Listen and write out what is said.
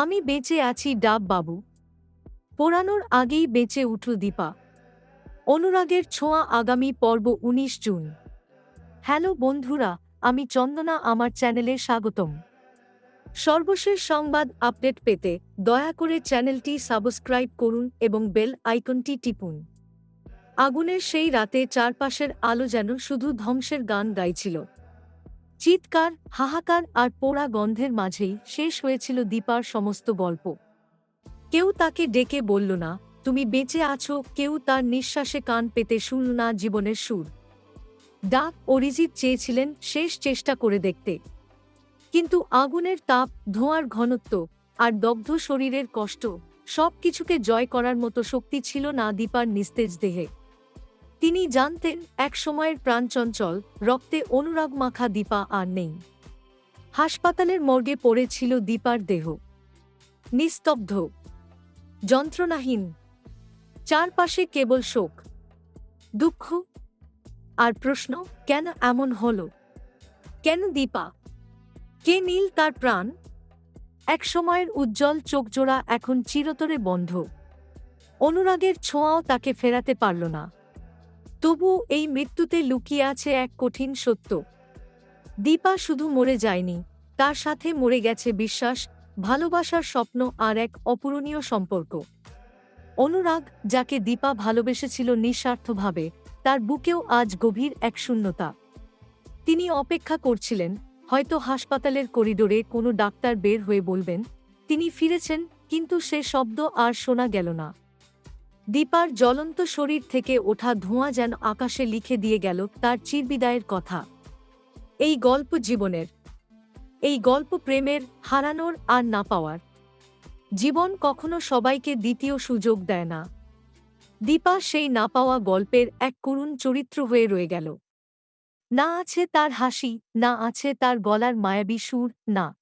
আমি বেঁচে আছি ডাব বাবু। পোড়ানোর আগেই বেঁচে উঠল দীপা। অনুরাগের ছোঁয়া আগামী পর্ব উনিশ জুন। হ্যালো বন্ধুরা, আমি চন্দনা, আমার চ্যানেলে স্বাগতম। সর্বশেষ সংবাদ আপডেট পেতে দয়া করে চ্যানেলটি সাবস্ক্রাইব করুন এবং বেল আইকনটি টিপুন। আগুনের সেই রাতে চারপাশের আলো যেন শুধু ধ্বংসের গান গাইছিল। চিৎকার, হাহাকার আর পোড়া গন্ধের মাঝেই শেষ হয়েছিল দীপার সমস্ত গল্প। কেউ তাকে ডেকে বলল না, তুমি বেঁচে আছো, কেউ তার নিঃশ্বাসে কান পেতে শুনল না জীবনের সুর। ডাক অরিজিৎ চেয়েছিলেন শেষ চেষ্টা করে দেখতে। কিন্তু আগুনের তাপ, ধোঁয়ার ঘনত্ব আর দগ্ধ শরীরের কষ্ট সব কিছুকে জয় করার মতো শক্তি ছিল না দীপার নিস্তেজ দেহে। তিনি জানতেন এক সময়ের প্রাণচঞ্চল, রক্তে অনুরাগ মাখা দীপা আর নেই। হাসপাতালের মর্গে পড়েছিল দীপার দেহ। নিস্তব্ধ। যন্ত্রণাহীন। চারপাশে কেবল শোক। দুঃখ আর প্রশ্ন, কেন এমন হল? কেন দীপা? কে নীল তার প্রাণ? এক সময়ের উজ্জ্বল চোখজোড়া এখন চিরতরে বন্ধ। অনুরাগের ছোঁয়াও তাকে ফেরাতে পারল না। তবু এই মৃত্যুতে লুকিয়ে আছে এক কঠিন সত্য। দীপা শুধু মরে যায়নি, তার সাথে মরে গেছে বিশ্বাস, ভালোবাসার স্বপ্ন আর এক অপূরণীয় সম্পর্ক। অনুরাগ, যাকে দীপা ভালোবেসেছিল নিঃস্বার্থভাবে, তার বুকেও আজ গভীর এক শূন্যতা। তিনি অপেক্ষা করছিলেন, হয়তো হাসপাতালের করিডোরে কোনো ডাক্তার বের হয়ে বলবেন, তিনি ফিরেছেন, কিন্তু সে শব্দ আর শোনা গেল না। দীপার জ্বলন্ত শরীর থেকে ওঠা ধোঁয়া যেন আকাশে লিখে দিয়ে গেল তার চিরবিদায়ের কথা। এই গল্প জীবনের, এই গল্প প্রেমের হারানোর আর না পাওয়ার। জীবন কখনো সবাইকে দ্বিতীয় সুযোগ দেয় না। দীপা সেই না পাওয়া গল্পের এক করুণ চরিত্র হয়ে রয়ে গেল। না আছে তার হাসি, না আছে তার গলার মায়াবী সুর, না।